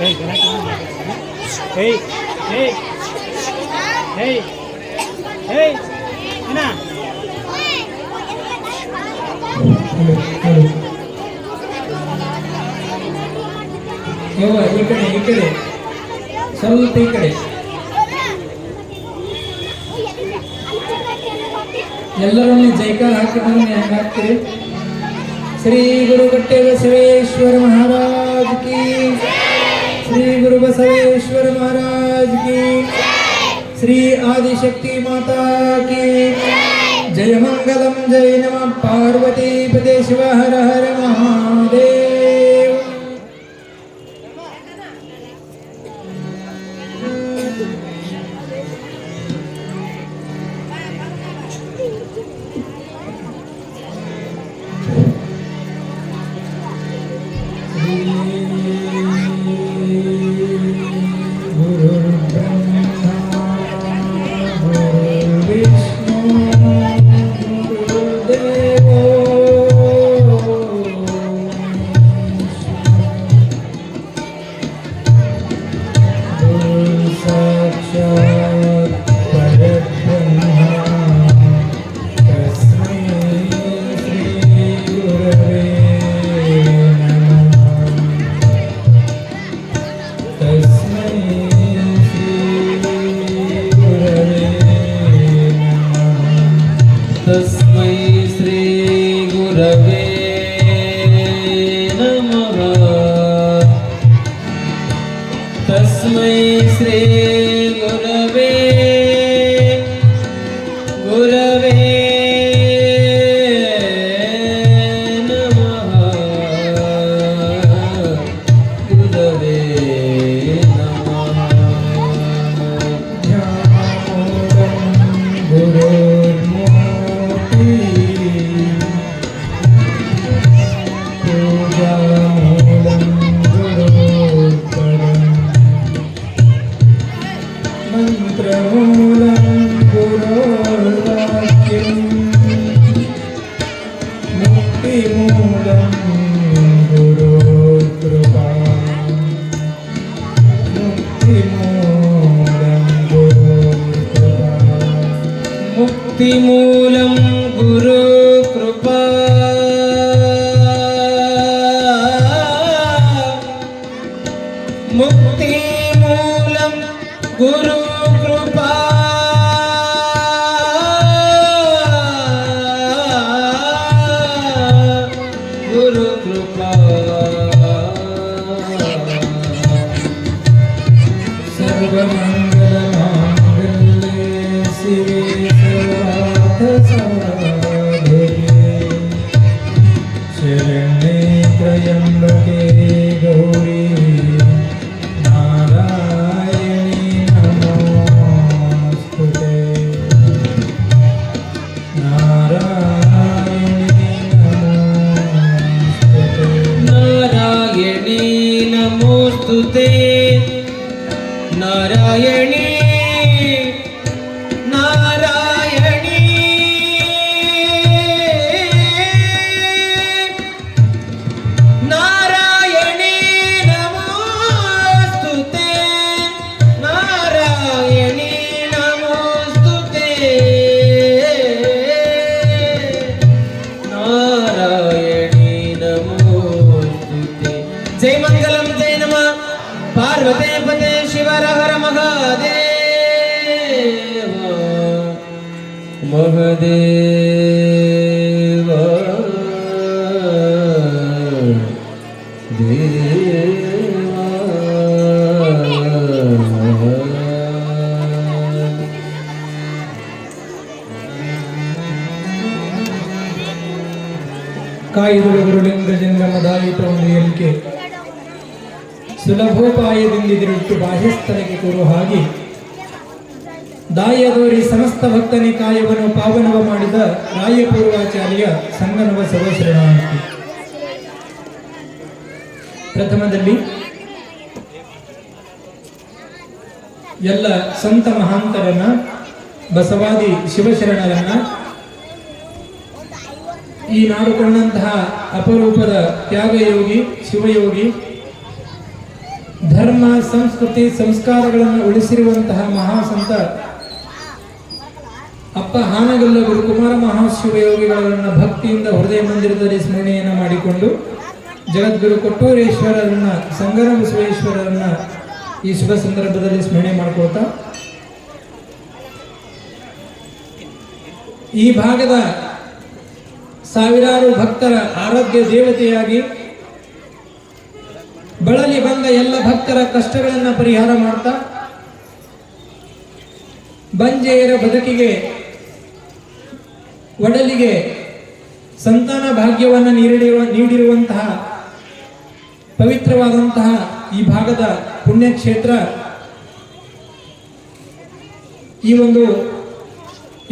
ಏಯ್. ಏಯ್ ಏಯ್ ಏಯ್ ಏನ ಈ ಕಡೆ ಈ ಕಡೆ. ಸ್ವಲ್ಪ ಈ ಕಡೆ. ಎಲ್ಲರೊಮ್ಮೆ ಜೈಕಾರ ಹಾಕಿದ್ರೆ ಹೆಂಗೆ ಹಾಕ್ತೀರಿ? ಶ್ರೀ ಗುರು ಗಟ್ಟೆ ಬಸವೇಶ್ವರ ಮಹಾರಾಜ್ ಕಿ ಶ್ರೀ ಗುರು ಬಸವೇಶ್ವರ ಮಹಾರಾಜ್ ಕಿ ಶ್ರೀ ಆದಿಶಕ್ತಿ ಮಾತಾ ಕಿ ಜಯ ಮಂಗಲಂ ಜಯ ನಮ ಪಾರ್ವತಿ ಪದೇ ಶಿವ ಹರ ಹರ ಮಹಾದೇವ तस्मै श्रीगुरवे Thank you. നാരായണി महदेव देवा ಕಾಯ್ದುಳಗುರುಳಿಂದ ಜಂಗಮದಾಯಿತ ಒಂದು ಎಲ್ಕೆ ಸುಲಭೋಪಾಯದಿಂದಿರುಟ್ಟು ಬಾಹ್ಯಸ್ಥಳಕ್ಕೆ ಕೂರು ಹಾಗೆ ದಾಯದೋರಿ ಸಮಸ್ತ ಭಕ್ತನಿ ಕಾಯವನ್ನು ಪಾವನವ ಮಾಡಿದ ರಾಯಪೂರ್ವಾಚಾರ್ಯ ಸಂಗನವ ಸರ್ವಶರಣಾಂತಿ ಪ್ರಥಮದಲ್ಲಿ ಎಲ್ಲ ಸಂತ ಮಹಾಂತರನ್ನ, ಬಸವಾದಿ ಶಿವಶರಣರನ್ನ, ಈ ನಾಡು ಅಪರೂಪದ ತ್ಯಾಗಯೋಗಿ, ಶಿವಯೋಗಿ, ಧರ್ಮ, ಸಂಸ್ಕೃತಿ, ಸಂಸ್ಕಾರಗಳನ್ನು ಉಳಿಸಿರುವಂತಹ ಮಹಾಸಂತ ಅಪ್ಪ ಹಾನಗಲ್ಲ ಗುರು ಕುಮಾರ ಯೋಗಿಗಳನ್ನ ಭಕ್ತಿಯಿಂದ ಹೃದಯ ಮಂದಿರದಲ್ಲಿ ಸ್ಮರಣೆಯನ್ನು ಮಾಡಿಕೊಂಡು ಜಗದ್ಗುರು ಕೊಟ್ಟೂರೇಶ್ವರರನ್ನ ಸಂಗರ ಬಸವೇಶ್ವರರನ್ನ ಈ ಶುಭ ಸಂದರ್ಭದಲ್ಲಿ ಸ್ಮರಣೆ ಮಾಡ್ಕೊಳ್ತಾ, ಈ ಭಾಗದ ಸಾವಿರಾರು ಭಕ್ತರ ಆರೋಗ್ಯ ದೇವತೆಯಾಗಿ ಬಳಲಿ ಬಂದ ಎಲ್ಲ ಭಕ್ತರ ಕಷ್ಟಗಳನ್ನು ಪರಿಹಾರ ಮಾಡ್ತಾ, ಬಂಜೆಯರ ಬದುಕಿಗೆ ಒಡಲಿಗೆ ಸಂತಾನ ಭಾಗ್ಯವನ್ನು ನೀಡಿರುವ, ನೀಡಿರುವಂತಹ ಪವಿತ್ರವಾದಂತಹ ಈ ಭಾಗದ ಪುಣ್ಯಕ್ಷೇತ್ರ ಈ ಒಂದು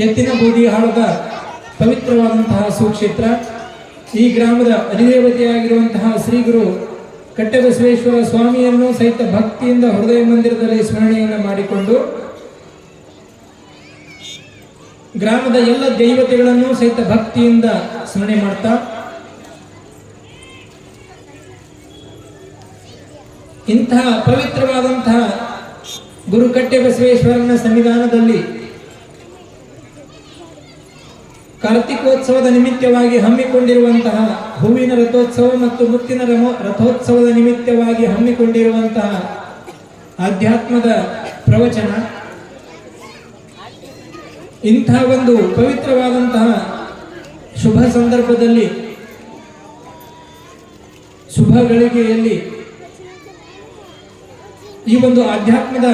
ಎತ್ತಿನ ಬೋಧಿ ಹಾಳದ ಪವಿತ್ರವಾದಂತಹ ಸುಕ್ಷೇತ್ರ. ಈ ಗ್ರಾಮದ ಅಧಿದೇವತೆಯಾಗಿರುವಂತಹ ಶ್ರೀಗುರು ಕಟ್ಟೆಬಸವೇಶ್ವರ ಸ್ವಾಮಿಯನ್ನು ಸಹಿತ ಭಕ್ತಿಯಿಂದ ಹೃದಯ ಮಂದಿರದಲ್ಲಿ ಸ್ಮರಣೆಯನ್ನು ಮಾಡಿಕೊಂಡು ಗ್ರಾಮದ ಎಲ್ಲ ದೈವತೆಗಳನ್ನು ಸಹಿತ ಭಕ್ತಿಯಿಂದ ಸ್ಮರಣೆ ಮಾಡ್ತಾ. ಇಂತಹ ಪವಿತ್ರವಾದಂತಹ ಗುರುಕಟ್ಟೆ ಬಸವೇಶ್ವರನ ಸನ್ನಿಧಾನದಲ್ಲಿ ಕಾರ್ತಿಕೋತ್ಸವದ ನಿಮಿತ್ತವಾಗಿ ಹಮ್ಮಿಕೊಂಡಿರುವಂತಹ ಹೂವಿನ ರಥೋತ್ಸವ ಮತ್ತು ಮುತ್ತಿನ ರಥೋತ್ಸವದ ನಿಮಿತ್ತವಾಗಿ ಹಮ್ಮಿಕೊಂಡಿರುವಂತಹ ಆಧ್ಯಾತ್ಮದ ಪ್ರವಚನ. ಇಂಥ ಒಂದು ಪವಿತ್ರವಾದಂತಹ ಶುಭ ಸಂದರ್ಭದಲ್ಲಿ, ಶುಭ ಗಳಿಗೆಯಲ್ಲಿ ಈ ಒಂದು ಆಧ್ಯಾತ್ಮದ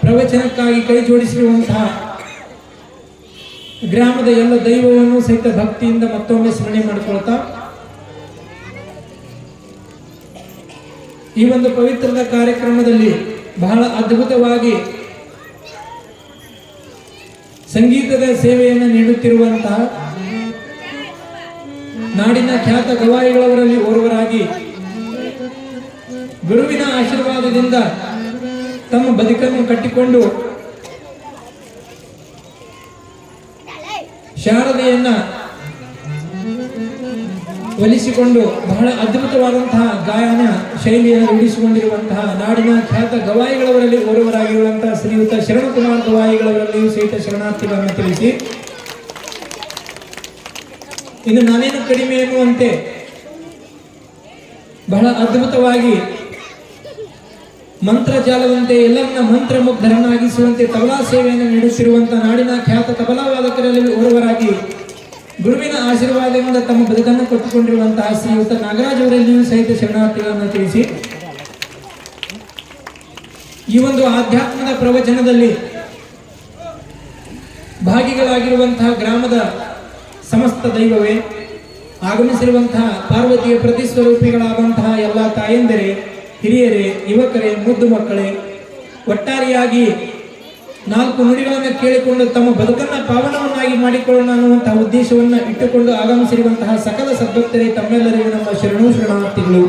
ಪ್ರವಚನಕ್ಕಾಗಿ ಕೈ ಜೋಡಿಸಿರುವಂತಹ ಗ್ರಾಮದ ಎಲ್ಲ ದೈವವನ್ನು ಸಹಿತ ಭಕ್ತಿಯಿಂದ ಮತ್ತೊಮ್ಮೆ ಸ್ಮರಣೆ ಮಾಡಿಕೊಳ್ತಾ, ಈ ಒಂದು ಪವಿತ್ರದ ಕಾರ್ಯಕ್ರಮದಲ್ಲಿ ಬಹಳ ಅದ್ಭುತವಾಗಿ ಸಂಗೀತದ ಸೇವೆಯನ್ನು ನೀಡುತ್ತಿರುವಂತಹ ನಾಡಿನ ಖ್ಯಾತ ಗವಾಯಿಗಳವರಲ್ಲಿ ಓರ್ವರಾಗಿ ಗುರುವಿನ ಆಶೀರ್ವಾದದಿಂದ ತಮ್ಮ ಬದುಕನ್ನು ಕಟ್ಟಿಕೊಂಡು ಶಾರದೆಯನ್ನ ಒಲಿಸಿಕೊಂಡು ಬಹಳ ಅದ್ಭುತವಾದಂತಹ ಗಾಯನ ಶೈಲಿಯನ್ನು ರೂಢಿಸಿಕೊಂಡಿರುವಂತಹ ನಾಡಿನ ಖ್ಯಾತ ಗವಾಯಿಗಳವರಲ್ಲಿ ಓರ್ವರಾಗಿರುವಂತಹ ಶ್ರೀಯುತ ಶರಣಕುಮಾರ್ ಗವಾಯಿಗಳವರಲ್ಲಿಯೂ ಸಹಿತ ಶರಣಾರ್ಥಿಗಳನ್ನು ತಿಳಿಸಿ. ಇನ್ನು ನಾನೇನು ಕಡಿಮೆ ಎನ್ನುವಂತೆ ಬಹಳ ಅದ್ಭುತವಾಗಿ ಮಂತ್ರಜಾಲವಂತೆ ಎಲ್ಲರನ್ನ ಮಂತ್ರಮುಗ್ಧರನ್ನಾಗಿಸುವಂತೆ ತಬಲಾ ಸೇವೆಯನ್ನು ನೀಡುತ್ತಿರುವಂತಹ ನಾಡಿನ ಖ್ಯಾತ ತಬಲಾ ವಾದಕರಲ್ಲಿ ಓರ್ವರಾಗಿ ಗುರುವಿನ ಆಶೀರ್ವಾದದಿಂದ ತಮ್ಮ ಬದುಕನ್ನು ಕೊಟ್ಟುಕೊಂಡಿರುವಂತಹ ಶ್ರೀಯುತ ನಾಗರಾಜ್ ಅವರಲ್ಲಿಯೂ ಸಹಿತ ಶರಣಾರ್ಥಿಗಳನ್ನು ತಿಳಿಸಿ. ಈ ಒಂದು ಆಧ್ಯಾತ್ಮದ ಪ್ರವಚನದಲ್ಲಿ ಭಾಗಿಗಳಾಗಿರುವಂತಹ ಗ್ರಾಮದ ಸಮಸ್ತ ದೈವವೇ, ಆಗಮಿಸಿರುವಂತಹ ಪಾರ್ವತಿಯ ಪ್ರತಿಸ್ವರೂಪಿಗಳಾದಂತಹ ಎಲ್ಲ ತಾಯಂದಿರೇ, ಹಿರಿಯರೇ, ಯುವಕರೇ, ಮುದ್ದು ಮಕ್ಕಳೇ, ಒಟ್ಟಾರೆಯಾಗಿ ನಾಲ್ಕು ನುಡಿಗಳನ್ನು ಕೇಳಿಕೊಂಡು ತಮ್ಮ ಬದುಕನ್ನ ಪಾವನವನ್ನಾಗಿ ಮಾಡಿಕೊಳ್ಳೋಣ ಅನ್ನುವಂತಹ ಉದ್ದೇಶವನ್ನು ಇಟ್ಟುಕೊಂಡು ಆಗಮಿಸಿರುವಂತಹ ಸಕಲ ಸದ್ಭಕ್ತರೇ ತಮ್ಮೆಲ್ಲರಿಗೂ ನಮ್ಮ ಶರಣು ಶರಣಾರ್ಥಿಗಳು.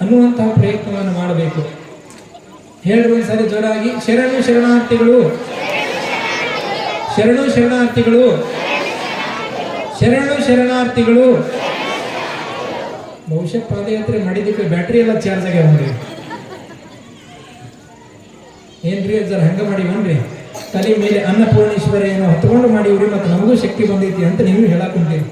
ಅನ್ನುವಂತಹ ಪ್ರಯತ್ನವನ್ನು ಮಾಡಬೇಕು. ಒಂದ್ಸರಿ ಜೋರಾಗಿ. ಶರಣು ಶರಣಾರ್ಥಿಗಳು. ಶರಣು ಶರಣಾರ್ಥಿಗಳು. ಶರಣು ಶರಣಾರ್ಥಿಗಳು. ಬಹುಶಃ ಪಾದಯಾತ್ರೆ ಮಾಡಿದ್ದಕ್ಕೆ ಬ್ಯಾಟ್ರಿ ಎಲ್ಲ ಚಾರ್ಜ್ ಆಗ್ಯಾವ ಏನ್ರಿ ಜರ ಹಂಗ ಮಾಡಿವನ್ರಿ? ತಲೆ ಮೇಲೆ ಅನ್ನಪೂರ್ಣೇಶ್ವರಿಯನ್ನು ಹೊತ್ಕೊಂಡು ಮಾಡಿವ್ರಿ ಮತ್ತು ನಮಗೂ ಶಕ್ತಿ ಬಂದೈತಿ ಅಂತ ನೀವು ಹೇಳಾಕೊಂತೀರಿ.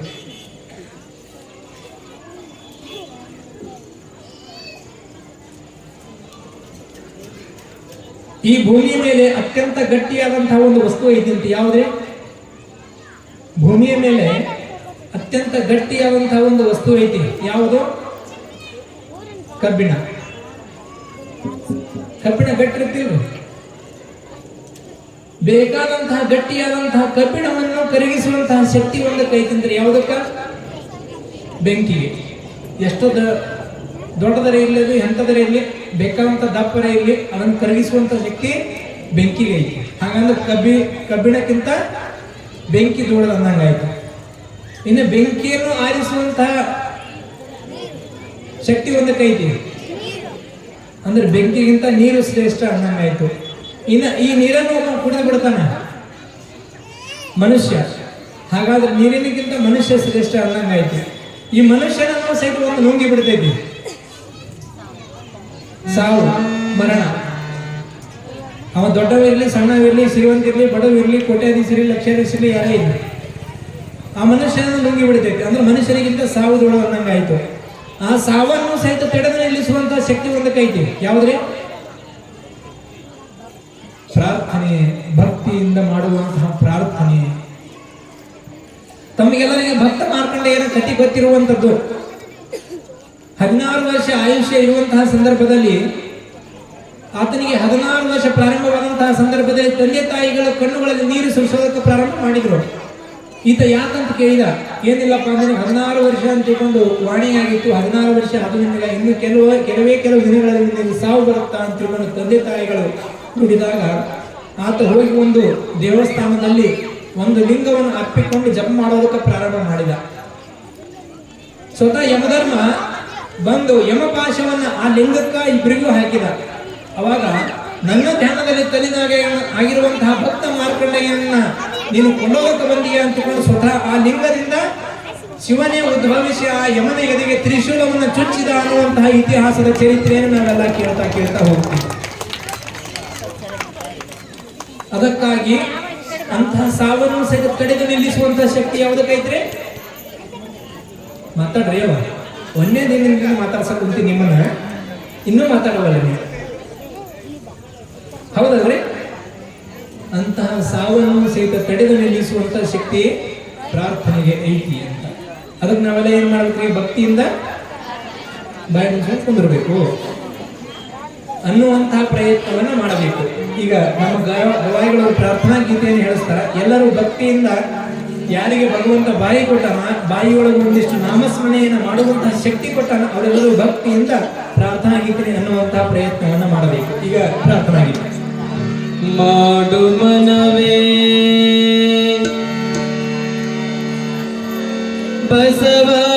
ಈ ಭೂಮಿ ಮೇಲೆ ಅತ್ಯಂತ ಗಟ್ಟಿಯಾದಂತಹ ಒಂದು ವಸ್ತು ಐತಿ ಯಾವುದೇ ಭೂಮಿಯ ಮೇಲೆ ಅತ್ಯಂತ ಗಟ್ಟಿಯಾದಂತಹ ಒಂದು ವಸ್ತು ಐತಿ. ಯಾವುದು? ಕಬ್ಬಿಣ. ಕಬ್ಬಿಣ ಗಟ್ಟಿರ್ತೀವಿ ಬೇಕಾದಂತಹ ಗಟ್ಟಿಯಾದಂತಹ ಕಬ್ಬಿಣವನ್ನು ಕರಗಿಸುವಂತಹ ಶಕ್ತಿ ಕೈ ಐತಂದ್ರೆ ಯಾವುದಕ್ಕ? ಬೆಂಕಿಗೆ. ಎಷ್ಟು ದೊಡ್ಡದರ ಇರಲಿ ಅದು ಎಂಥದರ ಇರಲಿ ಬೇಕಾದಂಥ ದಪ್ಪರ ಇರಲಿ, ಅದನ್ನು ಕರಗಿಸುವಂತ ಶಕ್ತಿ ಬೆಂಕಿಗೆ ಐತಿ. ಹಾಗಂದ್ರೆ ಕಬ್ಬಿ, ಕಬ್ಬಿಣಕ್ಕಿಂತ ಬೆಂಕಿ ದೊಡ್ಡದು ಅಂದಂಗಾಯ್ತು ಇನ್ನು ಬೆಂಕಿಯನ್ನು ಆರಿಸುವಂತಹ ಶಕ್ತಿ ಒಂದಕ್ಕೆ ಐತಿ. ಅಂದ್ರೆ ಬೆಂಕಿಗಿಂತ ನೀರು ಶ್ರೇಷ್ಠ ಅನ್ನಂಗಾಯ್ತು ಇನ್ನು ಈ ನೀರನ್ನು ಕುಡಿದು ಬಿಡ್ತಾನೆ. ಮನುಷ್ಯ. ಹಾಗಾದ್ರೆ ನೀರಿನಕ್ಕಿಂತ ಮನುಷ್ಯ ಶ್ರೇಷ್ಠ ಅನ್ನಂಗಾಯ್ತು ಈ ಮನುಷ್ಯನನ್ನು ಸಹಿತ ಒಂದು ನುಂಗಿ ಬಿಡ್ತೈತಿ. ಸಾವು, ಮರಣ. ಅವ ದೊಡ್ಡವಿರಲಿ, ಸಣ್ಣವಿರಲಿ, ಶ್ರೀವಂತಿರಲಿ, ಬಡವಿರಲಿ, ಕೋಟ್ಯಾಧೀಶರಿ, ಲಕ್ಷಾಧೀಶರಿ, ಯಾರೇ ಇಲ್ಲ ಆ ಮನುಷ್ಯನನ್ನು ನುಂಗಿ ಬಿಡ್ತೈತಿ. ಅಂದ್ರೆ ಮನುಷ್ಯರಿಗಿಂತ ಸಾವು ದೊಡ್ಡ ಅನ್ನಂಗಾಯ್ತು ಆ ಸಾವನ್ನು ಸಹಿತ ತಡೆದು ನಿಲ್ಲಿಸುವಂತಹ ಶಕ್ತಿ ಒಂದು ಐತಿ ಯಾವ್ದ್ರಿ ಪ್ರಾರ್ಥನೆ ಭಕ್ತಿಯಿಂದ ಮಾಡುವಂತಹ ಪ್ರಾರ್ಥನೆ. ತಮಗೆಲ್ಲರಿಗೆ ಭಕ್ತ ಮಾರ್ಕಂಡ ಏನೋ ಕತಿ ಗೊತ್ತಿರುವಂಥದ್ದು ಹದಿನಾರು ವರ್ಷ ಆಯುಷ್ಯ ಇರುವಂತಹ ಸಂದರ್ಭದಲ್ಲಿ ಆತನಿಗೆ ಹದಿನಾರು ವರ್ಷ ಪ್ರಾರಂಭವಾದಂತಹ ಸಂದರ್ಭದಲ್ಲಿ ತಂದೆ ತಾಯಿಗಳ ಕಣ್ಣುಗಳಲ್ಲಿ ನೀರು ಸುರಿಸೋದಕ್ಕೆ ಪ್ರಾರಂಭ ಮಾಡಿದ್ರು. ಈತ ಯಾಕಂತ ಕೇಳಿದ, ಏನಿಲ್ಲಪ್ಪ ಅಂದ್ರೆ ಹದಿನಾರು ವರ್ಷ ಅಂತ ತಿಳ್ಕೊಂಡು ವಾಣಿಯಾಗಿತ್ತು ಹದಿನಾರು ವರ್ಷ ನಿಮಗೆ ಇನ್ನು ಕೆಲವು, ಕೆಲವೇ ಕೆಲವು ದಿನಗಳಲ್ಲಿ ಸಾವು ಬರುತ್ತಾ ಅಂತ ತಿಳ್ಕೊಂಡು ತಂದೆ ತಾಯಿಗಳು ನುಡಿದಾಗ ಆತ ಹೋಗಿ ಒಂದು ದೇವಸ್ಥಾನದಲ್ಲಿ ಒಂದು ಲಿಂಗವನ್ನು ಅಪ್ಪಿಕೊಂಡು ಜಪ ಮಾಡೋದಕ್ಕೆ ಪ್ರಾರಂಭ ಮಾಡಿದ. ಸ್ವತಃ ಯಮಧರ್ಮ ಬಂದು ಯಮಪಾಶವನ್ನ ಆ ಲಿಂಗಕ್ಕ ಇಬ್ಬರಿಗೂ ಹಾಕಿದ. ಅವಾಗ, ನನ್ನ ಧ್ಯಾನದಲ್ಲಿ ತಲಿದಾಗ ಆಗಿರುವಂತಹ ಭಕ್ತ ಮಾರ್ಕಂಡೆಯನ್ನ ನೀನು ಕೊಂಡೋಗಕ್ಕೆ ಬಂದೀಯ? ಅಂತಕೊಂಡು ಸ್ವತಃ ಆ ಲಿಂಗದಿಂದ ಶಿವನೇ ಉದ್ಭವಿಸಿ ಆ ಯಮನ ಎದೆಗೆ ತ್ರಿಶೂಲವನ್ನು ಚುಚ್ಚಿದ ಅನ್ನುವಂತಹ ಇತಿಹಾಸದ ಚರಿತ್ರೆಯನ್ನು ನಾವೆಲ್ಲ ಕೇಳ್ತಾ ಕೇಳ್ತಾ ಹೋಗ್ತೀವಿ. ಅದಕ್ಕಾಗಿ ಅಂತಹ ಸಾವನ್ನು ಸಹಿತ ತಡೆದು ನಿಲ್ಲಿಸುವಂತಹ ಶಕ್ತಿ ಯಾವುದಕ್ಕೈತ್ರಿ ಮಾತಾಡ್ರಿ ಅವ ಒಂದೇ ದಿನದಿಂದ ಮಾತಾಡ್ಸಕ್ ಕುಂತೀನಿ ನಿಮ್ಮನ್ನ. ಇನ್ನೂ ಮಾತಾಡಬಲ್ಲ ನೀವು ಹೌದಲ್ರಿ? ಅಂತಹ ಸಾವನ್ನು ಸಹಿತ ತಡೆದು ನಿಲ್ಲಿಸುವಂತಹ ಶಕ್ತಿ ಪ್ರಾರ್ಥನೆಗೆ ಐತಿ ಅಂತ. ಅದಕ್ಕೆ ನಾವೆಲ್ಲ ಏನ್ ಮಾಡ್ಬೇಕ್ರಿ? ಭಕ್ತಿಯಿಂದ ಬಾಯಿ ಕುಂದಿರ್ಬೇಕು. ಅನ್ನುವಂತಹ ಪ್ರಯತ್ನವನ್ನ ಮಾಡಬೇಕು. ಈಗ ನಮ್ಮ ಗವಾಯಿಗಳು ಪ್ರಾರ್ಥನಾ ಗೀತೆಯನ್ನು ಹೇಳಿಸ್ತಾರ. ಎಲ್ಲರೂ ಭಕ್ತಿಯಿಂದ ಯಾರಿಗೆ ಭಗವಂತ ಬಾಯಿ ಕೊಟ್ಟಾನ ಬಾಯಿಯೊಳಗೆ ಒಂದಿಷ್ಟು ನಾಮಸ್ಮರಣೆಯನ್ನು ಮಾಡುವಂತಹ ಶಕ್ತಿ ಕೊಟ್ಟಾನ ಅವರೆಲ್ಲರೂ ಭಕ್ತಿಯಿಂದ ಪ್ರಾರ್ಥನಾ ಗೀತೆ ಅನ್ನುವಂತಹ ಪ್ರಯತ್ನವನ್ನು ಮಾಡಬೇಕು. ಈಗ ಪ್ರಾರ್ಥನಾ ಗೀತೆ. ಮಾಡು ಮನವೇ. Basava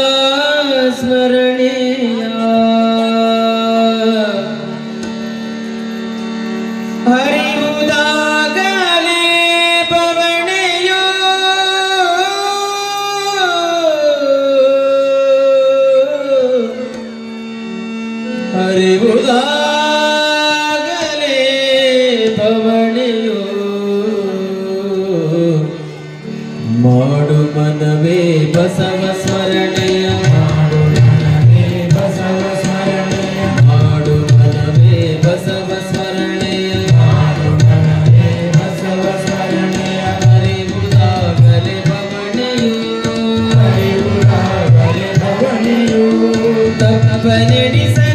Tak apa ni di sana.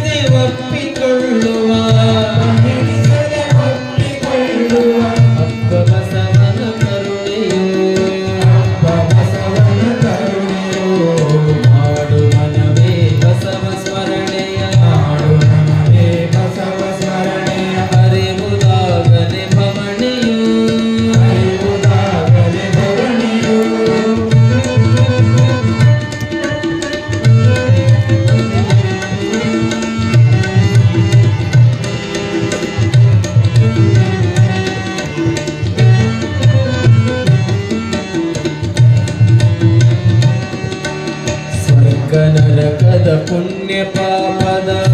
ನರಕದ ಪುಣ್ಯ ಪಾಪದ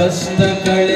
ಕಷ್ಟ ಕಳೆಯಲು